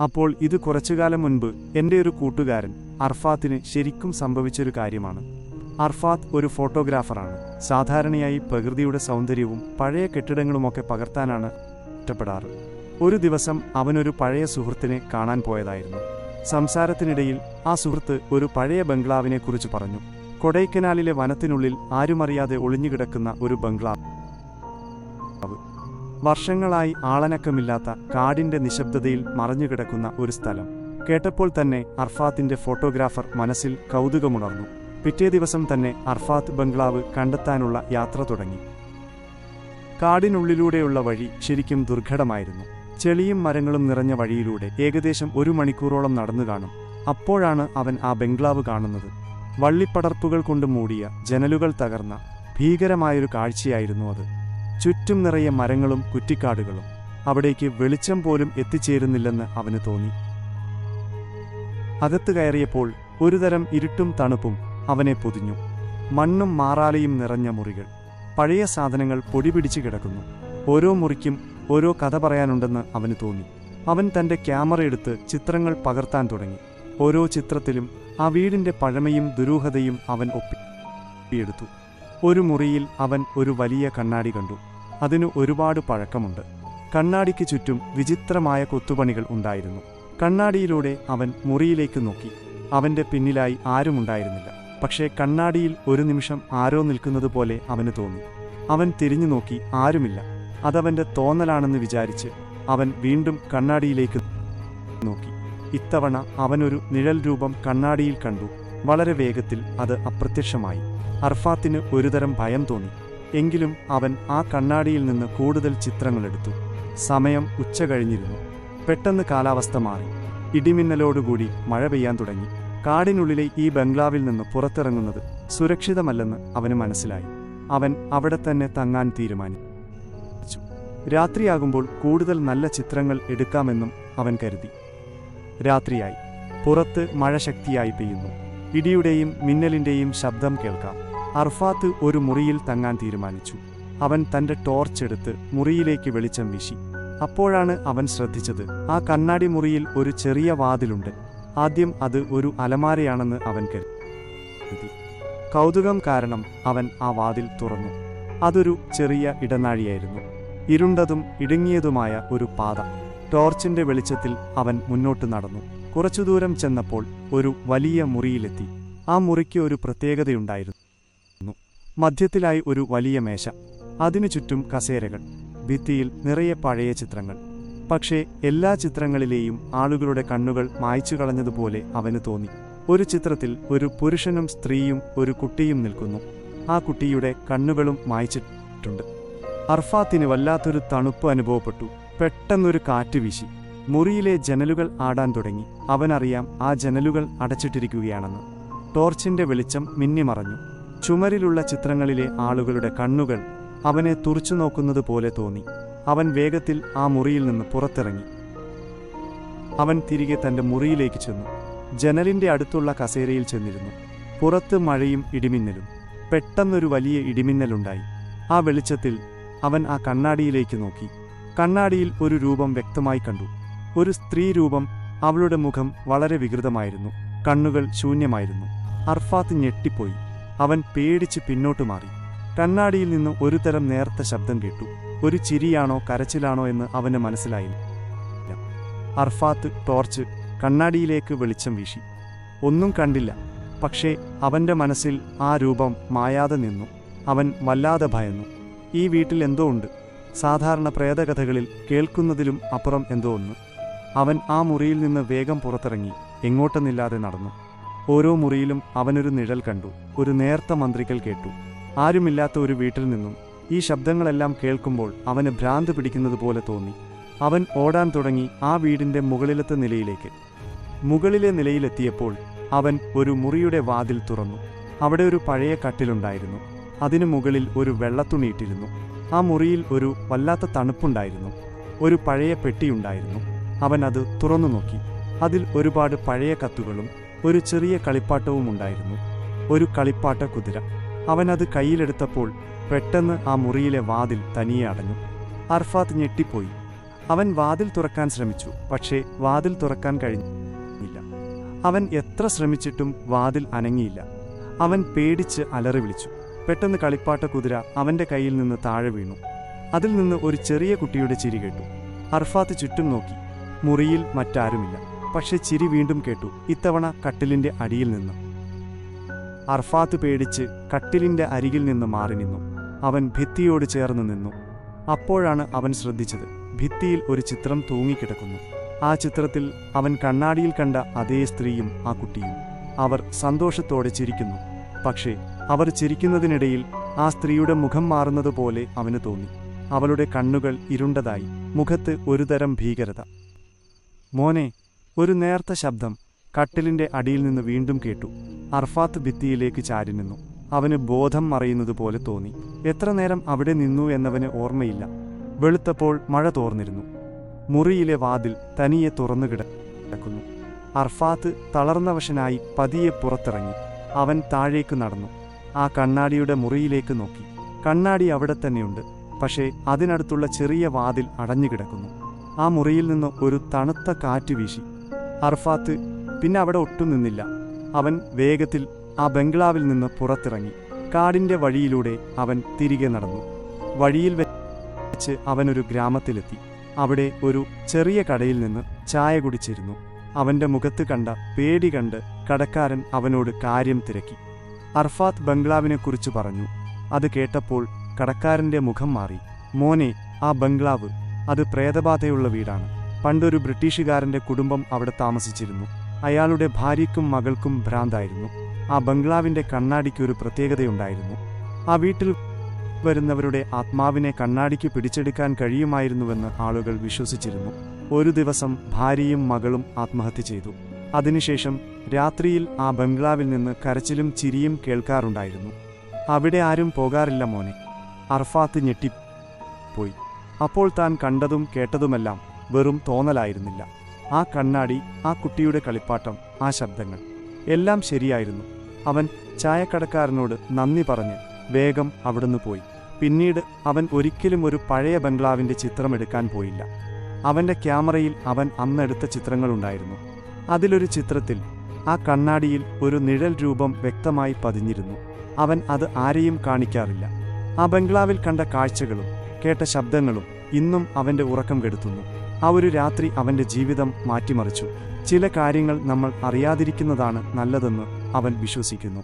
അപ്പോൾ ഇത് കുറച്ചുകാലം മുൻപ് എന്റെ ഒരു കൂട്ടുകാരൻ അർഫാത്തിന് ശരിക്കും സംഭവിച്ചൊരു കാര്യമാണ്. അർഫാത്ത് ഒരു ഫോട്ടോഗ്രാഫറാണ്. സാധാരണയായി പ്രകൃതിയുടെ സൗന്ദര്യവും പഴയ കെട്ടിടങ്ങളുമൊക്കെ പകർത്താനാണ് ഇഷ്ടപ്പെടാറ്. ഒരു ദിവസം അവനൊരു പഴയ സുഹൃത്തിനെ കാണാൻ പോയതായിരുന്നു. സംസാരത്തിനിടയിൽ ആ സുഹൃത്ത് ഒരു പഴയ ബംഗ്ലാവിനെക്കുറിച്ച് പറഞ്ഞു. കൊടൈക്കനാലിലെ വനത്തിനുള്ളിൽ ആരുമറിയാതെ ഒളിഞ്ഞുകിടക്കുന്ന ഒരു ബംഗ്ലാവ്. വർഷങ്ങളായി ആളനക്കമില്ലാത്ത കാടിന്റെ നിശബ്ദതയിൽ മറഞ്ഞുകിടക്കുന്ന ഒരു സ്ഥലം. കേട്ടപ്പോൾ തന്നെ അർഫാത്തിന്റെ ഫോട്ടോഗ്രാഫർ മനസ്സിൽ കൗതുകമുണർന്നു. പിറ്റേ ദിവസം തന്നെ അർഫാത്ത് ബംഗ്ലാവ് കണ്ടെത്താനുള്ള യാത്ര തുടങ്ങി. കാടിനുള്ളിലൂടെയുള്ള വഴി ശരിക്കും ദുർഘടമായിരുന്നു. ചെളിയും മരങ്ങളും നിറഞ്ഞ വഴിയിലൂടെ ഏകദേശം ഒരു മണിക്കൂറോളം നടന്നു കാണും. അപ്പോഴാണ് അവൻ ആ ബംഗ്ലാവ് കാണുന്നത്. വള്ളിപ്പടർപ്പുകൾ കൊണ്ട് മൂടിയ ജനലുകൾ തകർന്ന ഭീകരമായൊരു കാഴ്ചയായിരുന്നു അത്. ചുറ്റും നിറയെ മരങ്ങളും കുറ്റിക്കാടുകളും അവിടേക്ക് വെളിച്ചം പോലും എത്തിച്ചേരുന്നില്ലെന്ന് അവന് തോന്നി. അകത്ത് കയറിയപ്പോൾ ഒരുതരം ഇരുട്ടും തണുപ്പും അവനെ പൊതിഞ്ഞു. മണ്ണും മാറാലയും നിറഞ്ഞ മുറികൾ. പഴയ സാധനങ്ങൾ പൊടിപിടിച്ച് കിടക്കുന്നു. ഓരോ മുറിക്കും ഓരോ കഥ പറയാനുണ്ടെന്ന് അവന് തോന്നി. അവൻ തന്റെ ക്യാമറ എടുത്ത് ചിത്രങ്ങൾ പകർത്താൻ തുടങ്ങി. ഓരോ ചിത്രത്തിലും ആ വീടിന്റെ പഴമയും ദുരൂഹതയും അവൻ ഒപ്പിയെടുത്തു. ഒരു മുറിയിൽ അവൻ ഒരു വലിയ കണ്ണാടി കണ്ടു. അതിനു ഒരുപാട് പഴക്കമുണ്ട്. കണ്ണാടിക്ക് ചുറ്റും വിചിത്രമായ കൊത്തുപണികൾ ഉണ്ടായിരുന്നു. കണ്ണാടിയിലൂടെ അവൻ മുറിയിലേക്ക് നോക്കി. അവന്റെ പിന്നിലായി ആരുമുണ്ടായിരുന്നില്ല. പക്ഷേ കണ്ണാടിയിൽ ഒരു നിമിഷം ആരോ നിൽക്കുന്നത് പോലെ അവന് തോന്നി. അവൻ തിരിഞ്ഞു നോക്കി ആരുമില്ല. അതവന്റെ തോന്നലാണെന്ന് വിചാരിച്ച് അവൻ വീണ്ടും കണ്ണാടിയിലേക്ക് നോക്കി. ഇത്തവണ അവനൊരു നിഴൽ രൂപം കണ്ണാടിയിൽ കണ്ടു. വളരെ വേഗത്തിൽ അത് അപ്രത്യക്ഷമായി. അർഫാത്തിന് ഒരുതരം ഭയം തോന്നി. എങ്കിലും അവൻ ആ കണ്ണാടിയിൽ നിന്ന് കൂടുതൽ ചിത്രങ്ങളെടുത്തു. സമയം ഉച്ച കഴിഞ്ഞിരുന്നു. പെട്ടെന്ന് കാലാവസ്ഥ മാറി. ഇടിമിന്നലോടുകൂടി മഴ പെയ്യാൻ തുടങ്ങി. കാടിനുള്ളിലെ ഈ ബംഗ്ലാവിൽ നിന്ന് പുറത്തിറങ്ങുന്നത് സുരക്ഷിതമല്ലെന്ന് അവന് മനസ്സിലായി. അവൻ അവിടെ തന്നെ തങ്ങാൻ തീരുമാനിച്ചു രാത്രിയാകുമ്പോൾ കൂടുതൽ നല്ല ചിത്രങ്ങൾ എടുക്കാമെന്നും അവൻ കരുതി. രാത്രിയായി. പുറത്ത് മഴ ശക്തിയായി പെയ്യുന്നു. ഇടിയുടെയും മിന്നലിന്റെയും ശബ്ദം കേൾക്കാം. അർഫാത്ത് ഒരു മുറിയിൽ തങ്ങാൻ തീരുമാനിച്ചു. അവൻ തന്റെ ടോർച്ച് എടുത്ത് മുറിയിലേക്ക് വെളിച്ചം വീശി. അപ്പോഴാണ് അവൻ ശ്രദ്ധിച്ചത് ആ കണ്ണാടി മുറിയിൽ ഒരു ചെറിയ വാതിലുണ്ട്. ആദ്യം അത് ഒരു അലമാരയാണെന്ന് അവൻ കരുതി. കൗതുകം കാരണം അവൻ ആ വാതിൽ തുറന്നു. അതൊരു ചെറിയ ഇടനാഴിയായിരുന്നു. ഇരുണ്ടതും ഇടുങ്ങിയതുമായ ഒരു പാത. ടോർച്ചിന്റെ വെളിച്ചത്തിൽ അവൻ മുന്നോട്ട് നടന്നു. കുറച്ചു ദൂരം ചെന്നപ്പോൾ ഒരു വലിയ മുറിയിലെത്തി. ആ മുറിക്ക് ഒരു പ്രത്യേകതയുണ്ടായിരുന്നു. മധ്യത്തിലായി ഒരു വലിയ മേശ. അതിനു ചുറ്റും കസേരകൾ ഭിത്തിയിൽ നിറയെ പഴയ ചിത്രങ്ങൾ. പക്ഷേ എല്ലാ ചിത്രങ്ങളിലെയും ആളുകളുടെ കണ്ണുകൾ മായ്ച്ചു കളഞ്ഞതുപോലെ അവന് തോന്നി. ഒരു ചിത്രത്തിൽ ഒരു പുരുഷനും സ്ത്രീയും ഒരു കുട്ടിയും നിൽക്കുന്നു. ആ കുട്ടിയുടെ കണ്ണുകളും മായ്ച്ചിട്ടുണ്ട്. അർഫാത്തിന് വല്ലാത്തൊരു തണുപ്പ് അനുഭവപ്പെട്ടു. പെട്ടെന്നൊരു കാറ്റ് വീശി. മുറിയിലെ ജനലുകൾ ആടാൻ തുടങ്ങി. അവനറിയാം ആ ജനലുകൾ അടച്ചിട്ടിരിക്കുകയാണെന്ന്. ടോർച്ചിന്റെ വെളിച്ചം മിന്നിമറഞ്ഞു. ചുമരിലുള്ള ചിത്രങ്ങളിലെ ആളുകളുടെ കണ്ണുകൾ അവനെ തുറച്ചു നോക്കുന്നത് പോലെ തോന്നി. അവൻ വേഗത്തിൽ ആ മുറിയിൽ നിന്ന് പുറത്തിറങ്ങി. അവൻ തിരികെ തന്റെ മുറിയിലേക്ക് ചെന്നു. ജനലിന്റെ അടുത്തുള്ള കസേരയിൽ ചെന്നിരുന്നു. പുറത്ത് മഴയും ഇടിമിന്നലും. പെട്ടെന്നൊരു വലിയ ഇടിമിന്നലുണ്ടായി. ആ വെളിച്ചത്തിൽ അവൻ ആ കണ്ണാടിയിലേക്ക് നോക്കി. കണ്ണാടിയിൽ ഒരു രൂപം വ്യക്തമായി കണ്ടു. ഒരു സ്ത്രീ രൂപം അവളുടെ മുഖം വളരെ വികൃതമായിരുന്നു. കണ്ണുകൾ ശൂന്യമായിരുന്നു. അർഫാത്ത് ഞെട്ടിപ്പോയി. അവൻ പേടിച്ച് പിന്നോട്ടു മാറി. കണ്ണാടിയിൽ നിന്ന് ഒരുതരം നേർത്ത ശബ്ദം കേട്ടു. ഒരു ചിരിയാണോ കരച്ചിലാണോ എന്ന് അവന് മനസ്സിലായി അർഫാത്ത് ടോർച്ച് കണ്ണാടിയിലേക്ക് വെളിച്ചം വീശി. ഒന്നും കണ്ടില്ല. പക്ഷേ അവന്റെ മനസ്സിൽ ആ രൂപം മായാതെ നിന്നു. അവൻ വല്ലാതെ ഭയന്നു. ഈ വീട്ടിൽ എന്തോ ഉണ്ട്. സാധാരണ പ്രേതകഥകളിൽ കേൾക്കുന്നതിലും അപ്പുറം എന്തോ ഒന്ന്. അവൻ ആ മുറിയിൽ നിന്ന് വേഗം പുറത്തിറങ്ങി. എങ്ങോട്ടെന്നില്ലാതെ നടന്നു. ഓരോ മുറിയിലും അവനൊരു നിഴൽ കണ്ടു. ഒരു നേർത്ത മന്ത്രികൾ കേട്ടു. ആരുമില്ലാത്ത ഒരു വീട്ടിൽ നിന്നും ഈ ശബ്ദങ്ങളെല്ലാം കേൾക്കുമ്പോൾ അവന് ഭ്രാന്ത് പിടിക്കുന്നത് പോലെ തോന്നി. അവൻ ഓടാൻ തുടങ്ങി ആ വീടിന്റെ മുകളിലത്തെ നിലയിലേക്ക്. മുകളിലെ നിലയിലെത്തിയപ്പോൾ അവൻ ഒരു മുറിയുടെ വാതിൽ തുറന്നു. അവിടെ ഒരു പഴയ കട്ടിലുണ്ടായിരുന്നു. അതിനു മുകളിൽ ഒരു വെള്ളത്തുണിയിട്ടിരുന്നു ആ മുറിയിൽ ഒരു വല്ലാത്ത തണുപ്പുണ്ടായിരുന്നു. ഒരു പഴയ പെട്ടിയുണ്ടായിരുന്നു അവൻ അത് തുറന്നു നോക്കി. അതിൽ ഒരുപാട് പഴയ കത്തുകളും ഒരു ചെറിയ കളിപ്പാട്ടവും ഉണ്ടായിരുന്നു. ഒരു കളിപ്പാട്ട കുതിര. അവനത് കയ്യിലെടുത്തപ്പോൾ പെട്ടെന്ന് ആ മുറിയിലെ വാതിൽ തനിയെ അടഞ്ഞു. അർഫാത്ത് ഞെട്ടിപ്പോയി. അവൻ വാതിൽ തുറക്കാൻ ശ്രമിച്ചു പക്ഷേ വാതിൽ തുറക്കാൻ കഴിഞ്ഞില്ല. അവൻ എത്ര ശ്രമിച്ചിട്ടും വാതിൽ അനങ്ങിയില്ല. അവൻ പേടിച്ച് അലറി വിളിച്ചു. പെട്ടെന്ന് കളിപ്പാട്ട കുതിര അവന്റെ കയ്യിൽ നിന്ന് താഴെ വീണു. അതിൽ നിന്ന് ഒരു ചെറിയ കുട്ടിയുടെ ചിരി കേട്ടു. അർഫാത്ത് ചുറ്റും നോക്കി. മുറിയിൽ മറ്റാരുമില്ല. പക്ഷെ ചിരി വീണ്ടും കേട്ടു. ഇത്തവണ കട്ടിലിന്റെ അടിയിൽ നിന്ന്. അർഫാത്ത് പേടിച്ച് കട്ടിലിന്റെ അരികിൽ നിന്ന് മാറി നിന്നു. അവൻ ഭിത്തിയോട് ചേർന്ന് നിന്നു. അപ്പോഴാണ് അവൻ ശ്രദ്ധിച്ചത്. ഭിത്തിയിൽ ഒരു ചിത്രം തൂങ്ങിക്കിടക്കുന്നു. ആ ചിത്രത്തിൽ അവൻ കണ്ണാടിയിൽ കണ്ട അതേ സ്ത്രീയും ആ കുട്ടിയും. അവർ സന്തോഷത്തോടെ ചിരിക്കുന്നു. പക്ഷേ അവർ ചിരിക്കുന്നതിനിടയിൽ ആ സ്ത്രീയുടെ മുഖം മാറുന്നതുപോലെ അവന് തോന്നി. അവളുടെ കണ്ണുകൾ ഇരുണ്ടതായി. മുഖത്ത് ഒരുതരം ഭീകരത. മോനെ ഒരു നേർത്ത ശബ്ദം കട്ടിലിന്റെ അടിയിൽ നിന്ന് വീണ്ടും കേട്ടു. അർഫാത്ത് ഭിത്തിയിലേക്ക് ചാരി നിന്നു. അവന് ബോധം മറയുന്നതുപോലെ തോന്നി. എത്ര നേരം അവിടെ നിന്നു എന്നവന് ഓർമ്മയില്ല. വെളുത്തപ്പോൾ മഴ തോർന്നിരുന്നു. മുറിയിലെ വാതിൽ തനിയെ തുറന്നു കിടക്കുന്നു. അർഫാത്ത് തളർന്നവശനായി പതിയെ പുറത്തിറങ്ങി. അവൻ താഴേക്ക് നടന്നു. ആ കണ്ണാടിയുടെ മുറിയിലേക്ക് നോക്കി. കണ്ണാടി അവിടെ തന്നെയുണ്ട്. പക്ഷേ അതിനടുത്തുള്ള ചെറിയ വാതിൽ അടഞ്ഞുകിടക്കുന്നു ആ മുറിയിൽ നിന്ന് ഒരു തണുത്ത കാറ്റ് വീശി. അർഫാത്ത് പിന്നെ അവിടെ ഒട്ടും നിന്നില്ല. അവൻ വേഗത്തിൽ ആ ബംഗ്ലാവിൽ നിന്ന് പുറത്തിറങ്ങി. കാടിന്റെ വഴിയിലൂടെ അവൻ തിരികെ നടന്നു. വഴിയിൽ വെച്ച് അവനൊരു ഗ്രാമത്തിലെത്തി. അവിടെ ഒരു ചെറിയ കടയിൽ നിന്ന് ചായ കുടിച്ചിരുന്നു. അവന്റെ മുഖത്ത് കണ്ട പേടി കണ്ട് കടക്കാരൻ അവനോട് കാര്യം തിരക്കി. അർഫാത്ത് ബംഗ്ലാവിനെക്കുറിച്ച് പറഞ്ഞു. അത് കേട്ടപ്പോൾ കടക്കാരന്റെ മുഖം മാറി. മോനെ ആ ബംഗ്ലാവ് അത് പ്രേതബാധയുള്ള വീടാണ്. പണ്ടൊരു ബ്രിട്ടീഷുകാരന്റെ കുടുംബം അവിടെ താമസിച്ചിരുന്നു. അയാളുടെ ഭാര്യയ്ക്കും മകൾക്കും ഭ്രാന്തായിരുന്നു. ആ ബംഗ്ലാവിന്റെ കണ്ണാടിക്ക് ഒരു പ്രത്യേകതയുണ്ടായിരുന്നു. ആ വീട്ടിൽ വരുന്നവരുടെ ആത്മാവിനെ കണ്ണാടിക്ക് പിടിച്ചെടുക്കാൻ കഴിയുമായിരുന്നുവെന്ന് ആളുകൾ വിശ്വസിച്ചിരുന്നു. ഒരു ദിവസം ഭാര്യയും മകളും ആത്മഹത്യ ചെയ്തു. അതിനുശേഷം രാത്രിയിൽ ആ ബംഗ്ലാവിൽ നിന്ന് കരച്ചിലും ചിരിയും കേൾക്കാറുണ്ടായിരുന്നു. അവിടെ ആരും പോകാറില്ല മോനെ. അർഫാത്ത് ഞെട്ടിപ്പോയി. അപ്പോൾ താൻ കണ്ടതും കേട്ടതുമെല്ലാം വെറും തോന്നലായിരുന്നില്ല. ആ കണ്ണാടി ആ കുട്ടിയുടെ കളിപ്പാട്ടം ആ ശബ്ദങ്ങൾ എല്ലാം ശരിയായിരുന്നു. അവൻ ചായക്കടക്കാരനോട് നന്ദി പറഞ്ഞ് വേഗം അവിടുന്ന് പോയി. പിന്നീട് അവൻ ഒരിക്കലും ഒരു പഴയ ബംഗ്ലാവിന്റെ ചിത്രമെടുക്കാൻ പോയില്ല. അവന്റെ ക്യാമറയിൽ അവൻ അന്നെടുത്ത ചിത്രങ്ങളുണ്ടായിരുന്നു. അതിലൊരു ചിത്രത്തിൽ ആ കണ്ണാടിയിൽ ഒരു നിഴൽ രൂപം വ്യക്തമായി പതിഞ്ഞിരുന്നു. അവൻ അത് ആരെയും കാണിക്കാറില്ല. ആ ബംഗ്ലാവിൽ കണ്ട കാഴ്ചകളും കേട്ട ശബ്ദങ്ങളും ഇന്നും അവന്റെ ഉറക്കം കെടുത്തുന്നു. ആ ഒരു രാത്രി അവന്റെ ജീവിതം മാറ്റിമറിച്ചു. ചില കാര്യങ്ങൾ നമ്മൾ അറിയാതിരിക്കുന്നതാണ് നല്ലതെന്ന് അവൻ വിശ്വസിക്കുന്നു.